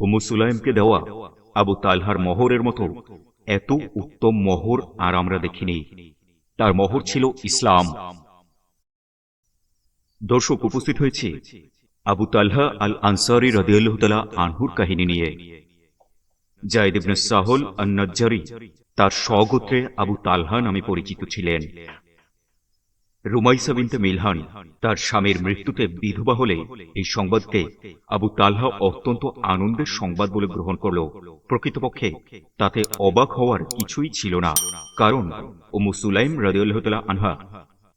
উম্মু সুলাইমকে দেওয়া আবু তালহার মহরের মতো এত উত্তম মহর আর আমরা দেখিনি। তার মহর ছিল ইসলাম। দর্শক উপস্থিত হয়েছে আবু তালহা আল আনসারি রদিয়াল্লাহ তালা আনহুর কাহিনী নিয়ে। জায়দ সাহল আন্নাজ্জারি তার স্বগোত্রে আবু তালহা নামে পরিচিত ছিলেন। রুমাইসা বিনতে মিলহান, তার স্বামীর মৃত্যুতে বিধবা হলে এই সংবাদকে আবু তালহা অত্যন্ত আনন্দের সংবাদ বলে গ্রহণ করল। প্রকৃতপক্ষে তাতে অবাক হওয়ার কিছুই ছিল না, কারণ ও মুসুলাইম রাজিউল্লাহতালা আনহা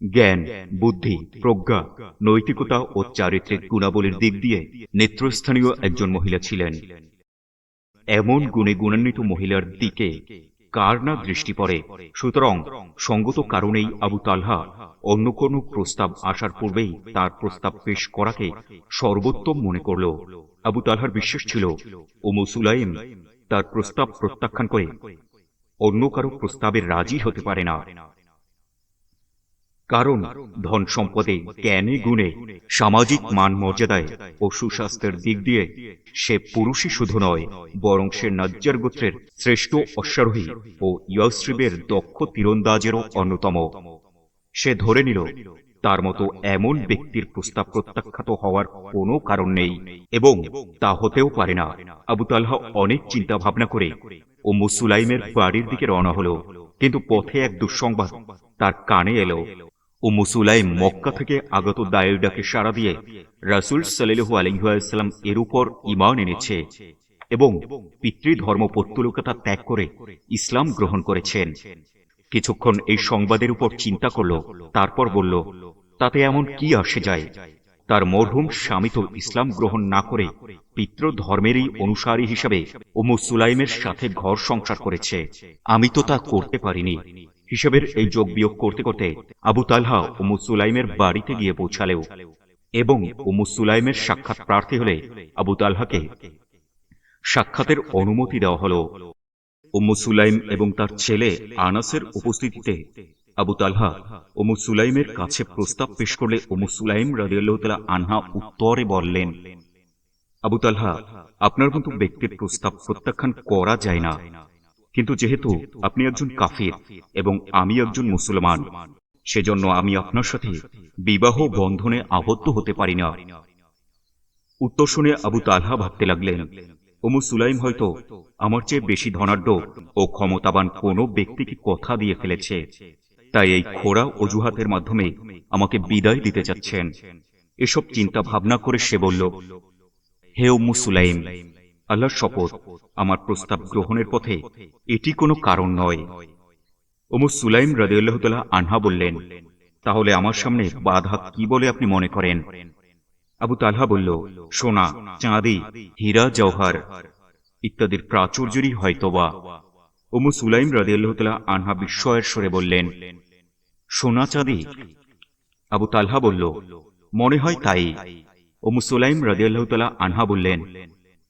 জ্ঞান, বুদ্ধি, প্রজ্ঞা, নৈতিকতা ও চারিত্রিক গুণাবলীর দিক দিয়ে নেত্রস্থানীয় একজন মহিলা ছিলেন। এমন গুণে গুণান্বিত মহিলার দিকে কার না দৃষ্টি পড়ে? সুতরাং সঙ্গত কারণেই আবু তালহা অন্য কোন প্রস্তাব আসার পূর্বেই তার প্রস্তাব পেশ করাকে সর্বোত্তম মনে করল। আবু তালহার বিশ্বাস ছিল ও মুসুলাইম তার প্রস্তাব প্রত্যাখ্যান করে অন্য কারও প্রস্তাবে রাজি হতে পারে না। কারণ, ধন সম্পদে, জ্ঞানে, গুণে, সামাজিক মান মর্যাদায় ও সুস্বাস্থ্যের দিক দিয়ে সে পুরুষই শুধু নয়, বরং সে নাজ্জার গোত্রের শ্রেষ্ঠ অশ্বারোহী ও ইয়াসরিবের দক্ষ তীরন্দাজেরও অন্যতম। সে ধরে নিল, তার মতো এমন ব্যক্তির প্রস্তাব প্রত্যাখ্যাত হওয়ার কোনো কারণ নেই এবং তা হতেও পারে না। আবু তালহা অনেক চিন্তা ভাবনা করে ও মুসুলাইমের বাড়ির দিকে রওনা হলো, কিন্তু পথে এক দুঃসংবাদ তার কানে এলো। ও মুসুলাইম মক্কা থেকে আগত দায়ের ডাকে সাড়া দিয়ে রাসুল সাল্লু আলহাম এর উপর ইমান এনেছে এবং পিতৃধর্ম পত্তুলকতা ত্যাগ করে ইসলাম গ্রহণ করেছেন। কিছুক্ষণ এই সংবাদের উপর চিন্তা করল, তারপর বলল, তাতে এমন কি আসে যায়? তার মরহুম স্বামী তো ইসলাম গ্রহণ না করে পিতৃ ধর্মেরই অনুসারী হিসাবে ওমু সুলাইমের সাথে ঘর সংসার করেছে। আমি তো তা করতে পারিনি। হিসাবের এই যোগ বিয়োগ করতে করতে আবু তালহা ওমু সুলাইমের বাড়িতে গিয়ে পৌঁছালেও এবং ওমু সুলাইমের সাক্ষাৎ প্রার্থী হলে আবু তালহাকে সাক্ষাতের অনুমতি দেওয়া হল। উম্মু সুলাইম এবং তার ছেলে আনাসের উপস্থিতিতে আবু তালহা ওমু সুলাইমের কাছে প্রস্তাব পেশ করলে ওমু সুলাইম রাজিয়াল্লাহ আনহা উত্তরে বললেন, আবু তালহা, আপনার মতো ব্যক্তির প্রস্তাব প্রত্যাখ্যান করা যায় না। কিন্তু যেহেতু আপনি একজন কাফির এবং আমি একজন মুসলমান, সেজন্য আমি আপনার সাথে বিবাহ বন্ধনে আবদ্ধ হতে পারি না। উত্তর শুনে আবু তালহা ভাবতে লাগলেন ওমু সুলাইম হয়তো আমার চেয়ে বেশি ধনাঢ্য ও ক্ষমতাবান কোনো ব্যক্তিকে কথা দিয়ে ফেলেছে, তাই এই খোড়া অজুহাতের মাধ্যমে আমাকে বিদায় দিতে চাচ্ছেন। এসব চিন্তা ভাবনা করে সে বলল, হে উম্মু সুলাইম আল্লাহর শপথ, আমার প্রস্তাব গ্রহণের পথে এটি কোনো কারণ নয়। ওমু সুলাইম রাজিউল্লাহতাল্লাহ আনহা বললেন, তাহলে আমার সামনে বাধা কি বলে আপনি মনে করেন? আবু তালহা বলল, সোনা, চাঁদি, হীরা, জওহার ইত্যাদির প্রাচুর্যরই হয়তোবা। ওমু সুলাইম রাজিয়াল্লাহতালা আনহা বিস্ময়ের সরে বললেন, সোনা, চাঁদি? আবু তালহা বলল, মনে হয় তাই। ওমু সুলাইম রাজিয়াল্লাহতালা আনহা বললেন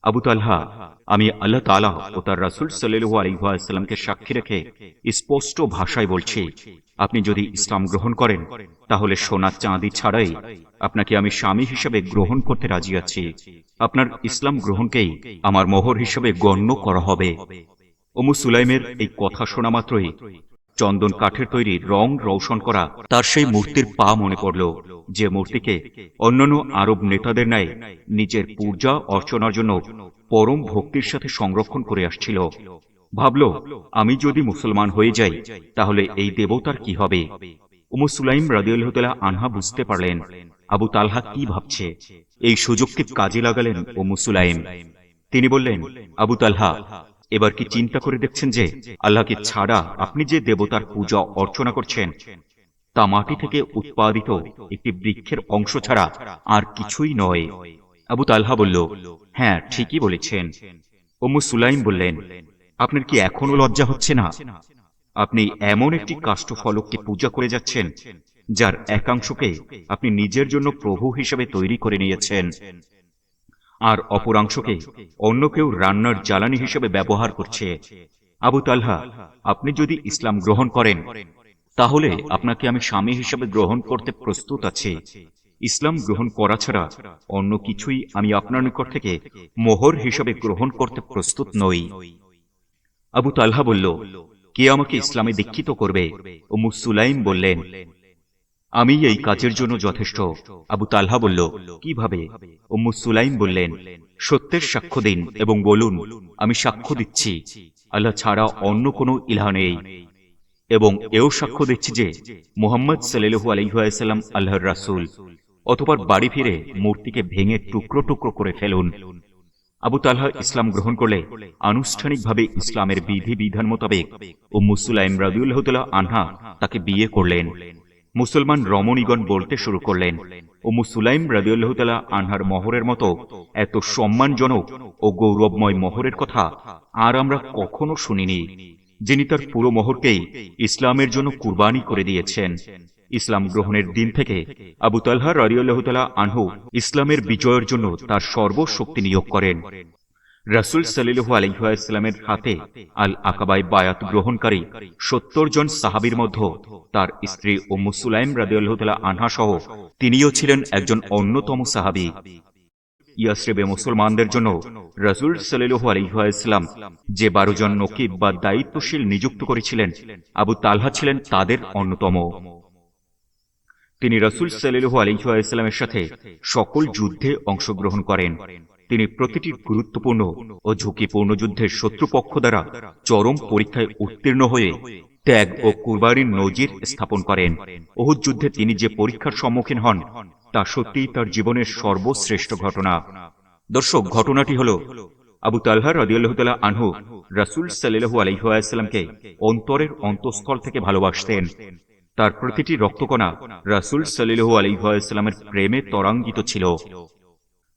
আবু তালহা আমি আল্লাহ তালা ও তার রাসুল সাল্লু আলহাসাল্লামকে সাক্ষী রেখে স্পষ্ট ভাষায় বলছি আপনি যদি ইসলাম গ্রহণ করেন তাহলে সোনা চাঁদি ছাড়াই আপনাকে আমি স্বামী হিসেবে গ্রহণ করতে রাজি আছি। আপনার ইসলাম গ্রহণকেই আমার মোহর হিসেবে গণ্য করা হবে। ওমু সুলাইমের এই কথা শোনা মাত্রই চন্দন কাঠের তৈরি রং রৌশন করা তার সেই মূর্তির পা মনে পড়ল, যে মূর্তিকে অন্যান্য আরব নেতাদের ন্যায় নিজের পূজা অর্চনার জন্য পরম ভক্তির সাথে সংরক্ষণ করে আসছিল। ভাবল, আমি যদি মুসলমান হয়ে যাই, তাহলে এই দেবতার কি হবে? উমু সুলাইম আনহা বুঝতে পারলেন, আবু তালহা কি ভাবছে? এই সুযোগকে কাজে লাগালেন ও মুসুলাইম তিনি বললেন, আবু তালহা এবার কি চিন্তা করে দেখছেন যে আল্লাহকে ছাড়া আপনি যে দেবতার পূজা অর্চনা করছেন, তা মাটি থেকে উৎপাদিত একটি বৃক্ষের অংশ ছাড়া আর কিছুই নয়। আবু তালহা বলল হ্যাঁ ঠিকই বলেছেন। ওমু সুলাইম বললেন, আপনার কি এখনও লজ্জা হচ্ছে না? আপনি এমন একটি কাষ্ঠফলককে পূজা করে যাচ্ছেন, যার একাংশকে আপনি নিজের জন্য প্রভু হিসেবে তৈরি করে নিয়েছেন। আর অপরাংশকে অন্য কেউ রান্নার জ্বালানি হিসেবে ব্যবহার করছে। আবু তালহা, আপনি যদি ইসলাম গ্রহণ করেন, তাহলে আপনাকে আমি স্বামী হিসেবে গ্রহণ করতে প্রস্তুত আছি। ইসলাম গ্রহণ করা ছাড়া অন্য কিছুই আমি আপনার নিকট থেকে মোহর হিসাবে গ্রহণ করতে প্রস্তুত নই। আবু তালহা বলল, কে আমাকে ইসলামে দীক্ষিত করবে? ও মুসুলাইম বললেন আমি এই কাজের জন্য যথেষ্ট। আবু তালহা বলল, কীভাবে? ও মুসুলাইম বললেন, সত্যের সাক্ষ্য দিন এবং বলুন, আমি সাক্ষ্য দিচ্ছি। আল্লাহ ছাড়া অন্য কোনো ইলাহ নেই। এবং এও সাক্ষ্য দিচ্ছি যে, মোহাম্মদ সাল্লু আলহাম আল্লাহর রাসুল। অতপর বাড়ি ফিরে মূর্তিকে ভেঙে টুকরো টুকরো করে ফেলুন। আবু তালহা ইসলাম গ্রহণ করলে আনুষ্ঠানিকভাবে ইসলামের বিধি বিধান মোতাবেক ও মুসুলাইম রাদিউল্লাহতাল্লাহ আনহা তাকে বিয়ে করলেন। মুসলমান রমণীগণ বলতে শুরু করলেন, ও মুসুলাইম রাদিউল্লাহতাল্লাহ আনহার মহরের মতো এত সম্মানজনক ও গৌরবময় মহরের কথা আর আমরা কখনো শুনিনি, যিনি তার পুরো মহরকেই ইসলামের জন্য কুরবানি করে দিয়েছেন। ইসলাম গ্রহণের দিন থেকে আবু তালহা রাজিউল্লাহতালা আনহু ইসলামের বিজয়ের জন্য তার সর্বশক্তি নিয়োগ করেন। রাসুল সাল্লু আলহামের হাতে আল আকাবাই বায়াত গ্রহণকারী সত্তর জন সাহাবির মধ্যে তার স্ত্রী ও মুসুলাইম রাজিউল্লাহতালা আনহা সহ তিনিও ছিলেন একজন অন্যতম সাহাবি। ইয়াসরেবে মুসলমানদের জন্য রাসুল সাল্লু আলহাম যে বারো জন নকিব বা দায়িত্বশীল নিযুক্ত করেছিলেন, আবু তালহা ছিলেন তাদের অন্যতম। তিনি রসুল সাল্লু আলহামের সাথে সকল যুদ্ধে অংশগ্রহণ করেন। তিনি প্রতিটি গুরুত্বপূর্ণ ও ঝুঁকিপূর্ণ যুদ্ধের শত্রুপক্ষ দ্বারা চরম পরীক্ষায় উত্তীর্ণ হয়ে ত্যাগ ও কুরবানির নজির স্থাপন করেন। ওহুদ যুদ্ধে তিনি যে পরীক্ষার সম্মুখীন হন, তা সত্যিই তার জীবনের সর্বশ্রেষ্ঠ ঘটনা। দর্শক, ঘটনাটি হল, আবু তালহা রদিয়াল্লাহতালা আনহু রাসুল সাল্লু আলহামকে অন্তরের অন্তঃস্থল থেকে ভালোবাসতেন। তার প্রতিটি রক্তকণা রাসুল সাল্লু আলহামের প্রেমে তরাঙ্গিত ছিল।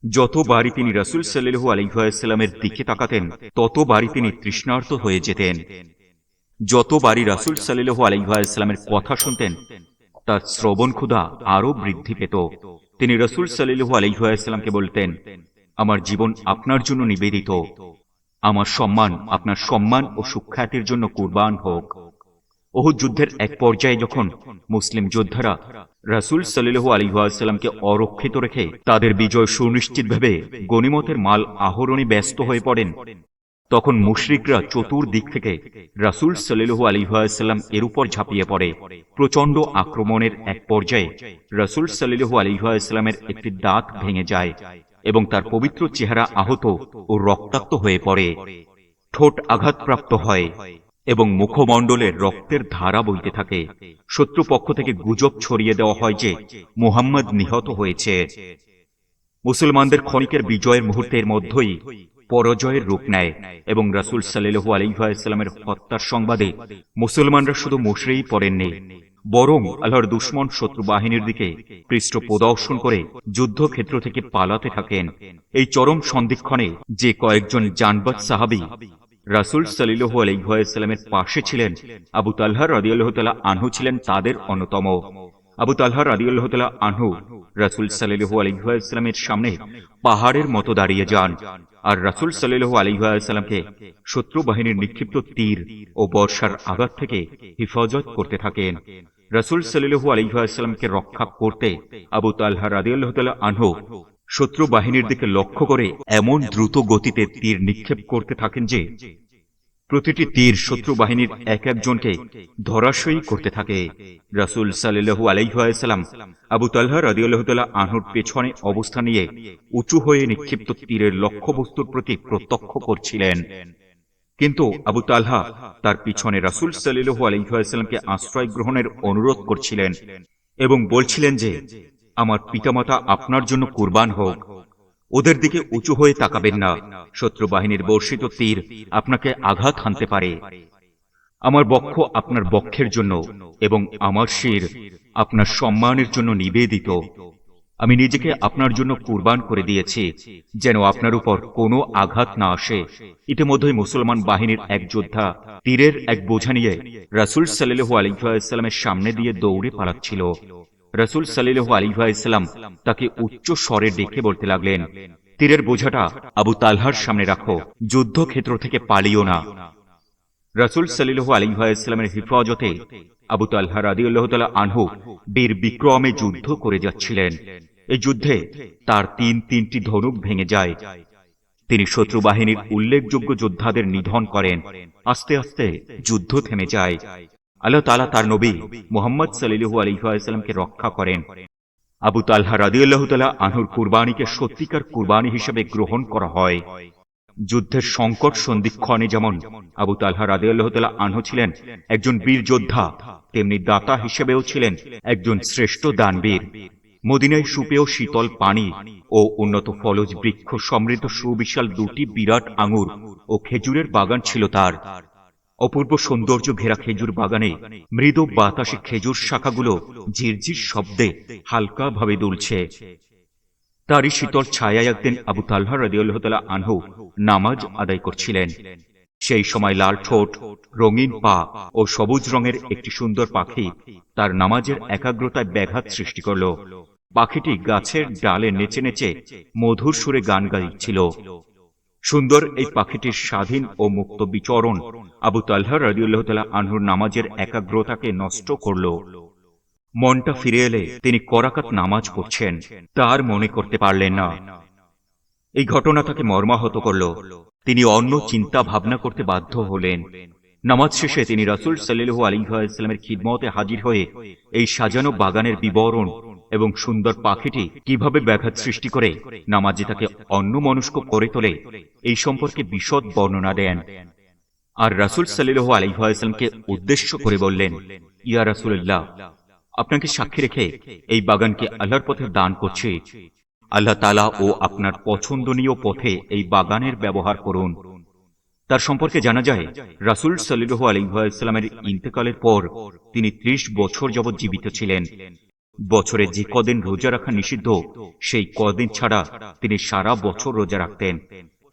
যতবারই তিনি রাসুল সাল্লু আলহামের দিকে তাকাতেন ততবারই তিনি তৃষ্ণার্ত হয়ে যেতেন। যতবারই রাসুল সাল্লু আলহামের কথা শুনতেন, তার শ্রবণ ক্ষুধা আরও বৃদ্ধি পেত। তিনি রসুল সাল্লু আলহামকে বলতেন, আমার জীবন আপনার জন্য নিবেদিত। আমার সম্মান আপনার সম্মান ও সুখ্যাতির জন্য কুরবান হোক। ওহু যুদ্ধের এক পর্যায়ে যখন মুসলিম যোদ্ধারা রাসুল সাল্লু আলিহাসাল্লামকে অরক্ষিত রেখে তাদের বিজয় সুনিশ্চিত ভেবে গণিমতের মাল আহরণে ব্যস্ত হয়ে পড়েন, তখন মুশরিকরা চতুর্দিক থেকে রাসুল সাল্লু আলিহাসাল্লাম এর উপর ঝাঁপিয়ে পড়ে। প্রচণ্ড আক্রমণের এক পর্যায়ে রাসুল সাল্লু আলিহাসাল্লামের একটি দাঁত ভেঙে যায় এবং তার পবিত্র চেহারা আহত ও রক্তাক্ত হয়ে পড়ে। ঠোঁট আঘাতপ্রাপ্ত হয়। এবং মুখমণ্ডলের রক্তের ধারা বইতে থাকে। শত্রুপক্ষ থেকে গুজব ছড়িয়ে দেওয়া হয় যে মুহাম্মদ নিহত হয়েছে। মুসলমানদের ক্ষণিকের বিজয়ের মুহূর্তের মধ্যেই পরাজয়ের রূপ নেয় এবং রাসুল সাল্লু আলহামের হত্যার সংবাদে মুসলমানরা শুধু মুশরেই পড়েননি, বরং আল্লাহর দুশ্মন শত্রু বাহিনীর দিকে পৃষ্ঠ প্রদর্শন করে যুদ্ধক্ষেত্র থেকে পালাতে থাকেন। এই চরম সন্ধিক্ষণে যে কয়েকজন জানবাদ সাহাবি রাসুল সাল্লু আলহামের পাশে ছিলেন। আবু তাল্লাহ রদিয়াল্লাহতালা আনহু ছিলেন তাদের অন্যতম। আবু তাল্লাহ রদিয়াল্লাহতালা আনহু রাসুল সাল্লু আলহামের সামনে পাহাড়ের মতো দাঁড়িয়ে যান আর রাসুল সাল্লু আলহামকে শত্রু বাহিনীর নিক্ষিপ্ত তীর ও বর্ষার আঘাত থেকে হিফাজত করতে থাকেন। রাসুল সাল্লু আলহামকে রক্ষা করতে আবু তাল্লাহ রাদিয়াল্লাহতালা আনহু শত্রু বাহিনীর দিকে লক্ষ্য করে এমন দ্রুত গতিতে তীর নিক্ষেপ করতে থাকেন যে, প্রতিটি তীর শত্রু বাহিনীর এক একজনকে ধরাশয়ী করতে থাকে। রাসুল সাল্লু আলাইসাল্লাম আবু তাল্লাহ রাদিউল্লাহতাল্লাহ আনহুর পেছনে অবস্থান নিয়ে উঁচু হয়ে নিক্ষিপ্ত তীরের লক্ষ্যবস্তুর প্রতি প্রত্যক্ষ করছিলেন। কিন্তু আবু তালহা তার পিছনে রাসুল সাল্লু আলহামকে আশ্রয় গ্রহণের অনুরোধ করছিলেন এবং বলছিলেন যে আমার পিতামাতা আপনার জন্য কুরবান হোক। ওদের দিকে উঁচু হয়ে তাকাবেন না। শত্রু বাহিনীর বর্ষিত তীর আপনাকে আঘাত হানতে পারে। আমার বক্ষ আপনার বক্ষের জন্য এবং আমার শির আপনার সম্মানের জন্য নিবেদিত। আমি নিজেকে আপনার জন্য কুরবান করে দিয়েছি, যেন আপনার উপর কোনো আঘাত না আসে। ইতিমধ্যেই মুসলমান বাহিনীর এক যোদ্ধা তীরের এক বোঝা নিয়ে রাসুল সাল্লু আলিহাস্লামের সামনে দিয়ে দৌড়ে পালাচ্ছিল। রসুল সাল্লু আলিহাইসাল্লাম তাকে উচ্চ স্বরে ডেকে বলতে লাগলেন, তীরের বোঝাটা আবু তালহার সামনে রাখো, যুদ্ধক্ষেত্র থেকে পালিও না। রসুল সাল্লু আলিহাইসাল্লামের হিফাজতে আবু তালহা রাদিউল্লাহ তালা আনহু বীর বিক্রমে যুদ্ধ করে যাচ্ছিলেন। এই যুদ্ধে তার তিন তিনটি ধনুক ভেঙে যায়। তিনি শত্রু বাহিনীর উল্লেখযোগ্য যোদ্ধাদের নিধন করেন। আস্তে আস্তে যুদ্ধ থেমে যায়। আল্লাহ তালা তার নবী মোহাম্মদ সাল্লু আলহামকে রক্ষা করেন। আবু তাল্হা রাদিউল্লাহ তালা আনহুর কুরবানিকে সত্যিকার কুরবানি হিসেবে গ্রহণ করা হয়। যুদ্ধের সংকট সন্ধিক্ষণে যেমন আবু তাল্হা রাদিউল্লাহ তালা আনহু ছিলেন একজন বীর যোদ্ধা, তেমনি দাতা হিসেবেও ছিলেন একজন শ্রেষ্ঠ দানবীর। মদিনায় সুপেয় শীতল পানি ও উন্নত ফলজ বৃক্ষ সমৃদ্ধ সুবিশাল দুটি বিরাট আঙুর ও খেজুরের বাগান ছিল তার। অপূর্ব সৌন্দর্য ঘেরা খেজুর বাগানে মৃদু বাতাসে খেজুর শাখাগুলো ঝিরঝির শব্দে হালকাভাবে দুলছে। তারই শীতল ছায়া একদিন আবু তাল্লাহ রাদিউল্লাহ তালা আনহু নামাজ আদায় করছিলেন। সেই সময় লাল ঠোঁট, রঙিন পা ও সবুজ রঙের একটি সুন্দর পাখি তার নামাজের একাগ্রতায় ব্যাঘাত সৃষ্টি করল। পাখিটি গাছের ডালে নেচে নেচে মধুর সুরে গান গাইছিল। সুন্দর এই পাখিটির স্বাধীন ও মুক্ত বিচরণ আবু তাল্লাহ রাজিউল্লাহ তালা আনহুর নামাজের একাগ্রতাকে নষ্ট করল। মনটা ফিরে এলে তিনি করাকাত নামাজ পড়ছেন। তার মনে করতে পারলেন না। এই ঘটনা তাকে মর্মাহত করল। তিনি অন্য চিন্তা ভাবনা করতে বাধ্য হলেন। নামাজ শেষে তিনি রাসুল সাল্লু আলিহাস্লামের খিদমতে হাজির হয়ে এই সাজানো বাগানের বিবরণ এবং সুন্দর পাখিটি কীভাবে ব্যাঘাত সৃষ্টি করে, নামাজে তাকে অন্য মনস্ক করে তোলে, এই সম্পর্কে বিশদ বর্ণনা দেন। আর রাসুল সাল্লু আলিহাস্লামকে উদ্দেশ্য করে বললেন, ইয়া রাসুল্লাহ আপনাকে সাক্ষী রেখে এই বাগানকে আল্লাহর পথে দান করছে। আল্লাহ তালা ও আপনার পছন্দনীয় পথে এই বাগানের ব্যবহার করুন। তার সম্পর্কে জানা যায়, রাসুল সাল্লু আলিহাস্লামের ইন্তেকালের পর তিনি ত্রিশ বছর যাবৎ জীবিত ছিলেন। বছরে যে কদিন রোজা রাখা নিষিদ্ধ, সেই কদিন ছাড়া তিনি সারা বছর রোজা রাখতেন।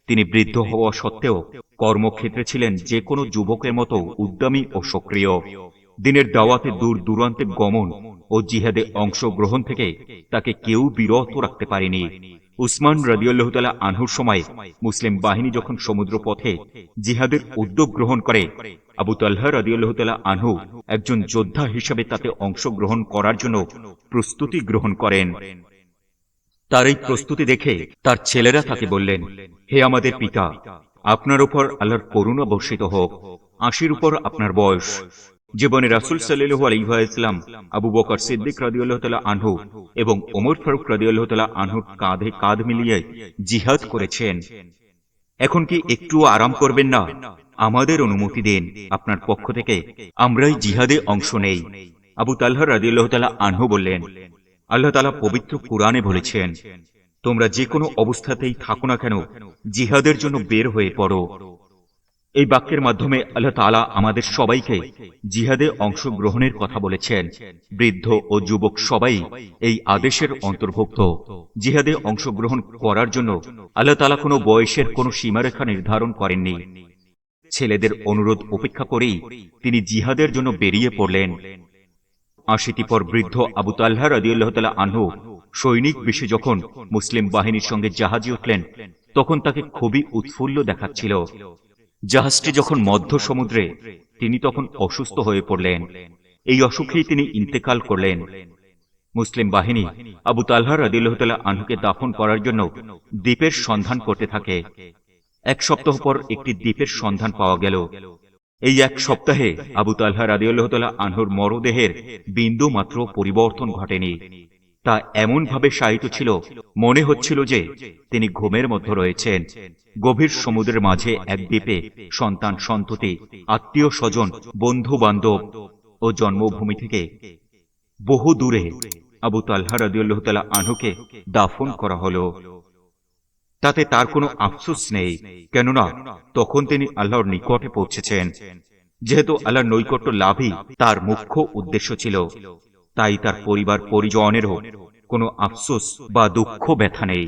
তিনি বৃদ্ধ হওয়া সত্ত্বেও কর্মক্ষেত্রে ছিলেন যে কোনো যুবকের মতো উদ্যমী ও সক্রিয়। দিনের দাওয়াতে দূর দূরান্তে গমন ও জিহাদে অংশগ্রহণ থেকে তাকে কেউ বিরত রাখতে পারেনি। উসমান রাদিউল্লাহ তালা আনহুর সময় মুসলিম বাহিনী যখন সমুদ্র পথে জিহাদের উদ্যোগ গ্রহণ করে, আবু তাল্লাহ রাদিউল্লাহ তালা আনহু একজন যোদ্ধা হিসেবে তাতে অংশগ্রহণ করার জন্য প্রস্তুতি গ্রহণ করেন। তার এই প্রস্তুতি দেখে তার ছেলেরা তাকে বললেন, হে আমাদের পিতা, আপনার উপর আল্লাহর করুণা বর্ষিত হোক, আশির উপর আপনার বয়স। জীবনে রাসুল সাল্লু আলিহাইসলাম আবু বকর সিদ্দিক রাদিউল্লাহ তালা আনহু এবং ওমর ফারুক রাদিউল্লাহ তালা আনহুর কাঁধে কাঁধ মিলিয়ে জিহাদ করেছেন। এখন কি একটু আরাম করবেন না? আমাদের অনুমতি দিন, আপনার পক্ষ থেকে। আমরাই জিহাদে অংশ নেই। আবু তাল্লাহ রাদিউল্লাহ তালা আনহু বললেন, আল্লাহ তালা পবিত্র কোরআনে বলেছেন, তোমরা যে কোনো অবস্থাতেই থাকো না কেন, জিহাদের জন্য বের হয়ে পড়ো। এই বাক্যের মাধ্যমে আল্লাহ তালা আমাদের সবাইকে জিহাদে অংশগ্রহণের কথা বলেছেন। বৃদ্ধ ও যুবক সবাই এই আদেশের অন্তর্ভুক্ত। জিহাদে অংশগ্রহণ করার জন্য আল্লাহ তালা কোনো বয়সের কোনো সীমারেখা নির্ধারণ করেননি। ছেলেদের অনুরোধ উপেক্ষা করেই তিনি জিহাদের জন্য বেরিয়ে পড়লেন। আশিটি পর বৃদ্ধ আবু তাল্লাহ রাদিউল্লাহ তালা আনহু সৈনিক বেশি যখন মুসলিম বাহিনীর সঙ্গে জাহাজে উঠলেন, তখন তাকে খুবই উৎফুল্ল দেখাচ্ছিল। জাহাজটি যখন মধ্য সমুদ্রে তিনি তখন অসুস্থ হয়ে পড়লেন। এই অসুখেই তিনি ইন্তেকাল করলেন। মুসলিম বাহিনী আবু তাল্লাহ রাদিল্লাহতালা আনহুকে দাফন করার জন্য দ্বীপের সন্ধান করতে থাকে। এক সপ্তাহ পর একটি দ্বীপের সন্ধান পাওয়া গেল। এই এক সপ্তাহে আবু তাল্লাহ রাদিউল্লাহতালা আনহুর মরদেহের বিন্দু মাত্র পরিবর্তন ঘটেনি। তা এমনভাবে শায়িত ছিল, মনে হচ্ছিল যে তিনি ঘুমের মধ্যে রয়েছেন। গভীর সমুদ্রের মাঝে এক দ্বীপে সন্তান সন্ততি, আত্মীয় স্বজন বন্ধু বান্ধব ও জন্মভূমি থেকে বহু দূরে আবু তাল্লাহ রাদিউল্লাহ তালা আনহুকে দাফন করা হলো। তাতে তার কোনো আফসোস নেই, কেননা তখন তিনি আল্লাহর নিকটে পৌঁছেছেন। যেহেতু আল্লাহর নৈকট্য লাভই তার মুখ্য উদ্দেশ্য ছিল। তাই তার পরিবার পরিজনেরও কোনো আফসোস বা দুঃখ ব্যথা নেই।